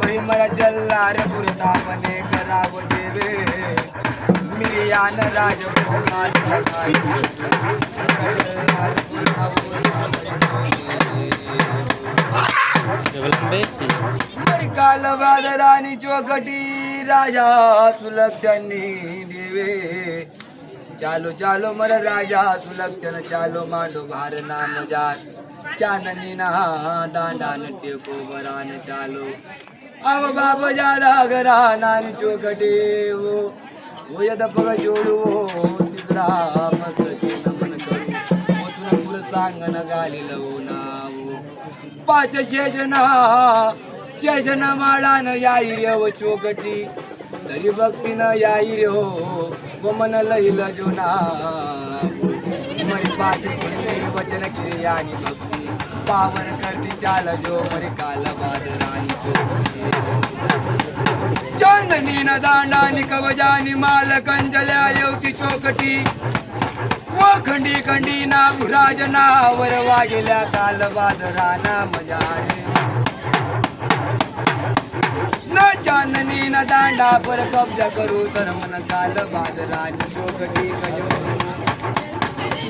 बाई मला जल्लार पुरतापले कराव देवे मिरियान राज काल बादराणी चोकटी राजा सुलक्षणी देवे चालो चालो मर राजा सुलक्षण चालो मांडो भार नाम जात चाननी ना दांडान टेको बरान चालो। अव बाप जादा घरा नानी चोकटे वो हो. वो हो यद पग जोडू हो, तिसरा मस्त नमन करू. ओतून पुर सांगन गाली लवू नाव. पाच शेषना शेषन माळान याई रे व चोकटी. तरी भक्तीनं याई रे हो व मन लईल मरी पाच वचन क्रिया आणि भक्ती. पावन कटी चाल जो मरी काल बादरानी चोकटी चांदनी न दांडानी कवजानी माल कंजल्या येवती चोकटी. व खंडी खंडी ना विराज नावर वागिल्या काल बादरा नाम न चांदनी न दांडा पर कब्जा करू तर मन काल बादरानी चोकटी कजो.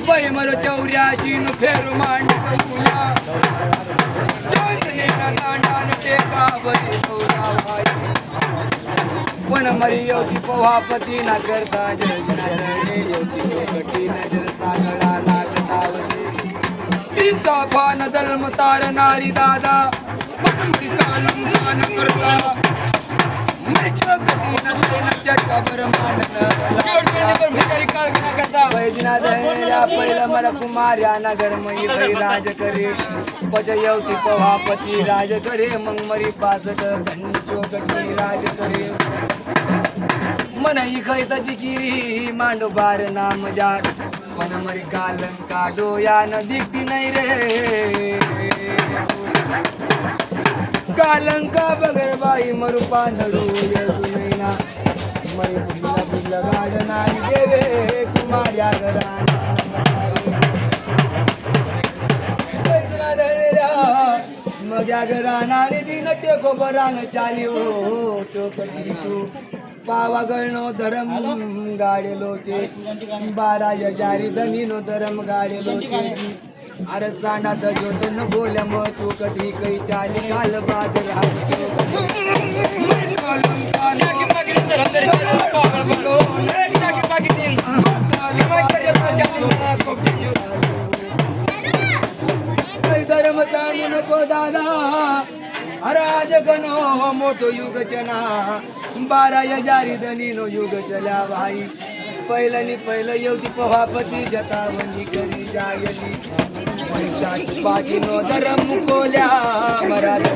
बाई मर चौऱ्याशी न फेर मांड कौया चांदनी भाई. पण मरी योगी पोहापती ना करता जय जनार्दने योगी चोकटी सागळा तिचा फान दादा पण मरी कालम दान करता. मरी चोकटी या पहिलं मला कुमार्या नगर मई काही राज करे पच येवती पोहापती राज करे मग मरी पासट धन चोकटी राज करे मन इखैत दिकिरी मांडो बार नाम जात पण मरी कालंका डोया न दिखती नाही रे कालंका बगर बाई मरु पांढरू येसु नाही ना मरी बुडला देवे कुमार्या घरानाने दिन टेको बरान चालियो हो, हो, चोकटी तू धरम गाडेलो चे बारा यजारी धनीनो धरम गाडेलो चे अरे सांडा जोत न बोल्या मग चोकटी कै चाली काल बाजरा. नको दादा. हराज गणो मोठो युग चना बारा यजारी दनीनो युग चला भाई. पहिल्यानी पहिलं येवती पवापती जतावणी करी जायली. पाचिनो धरम कोल्या मराठी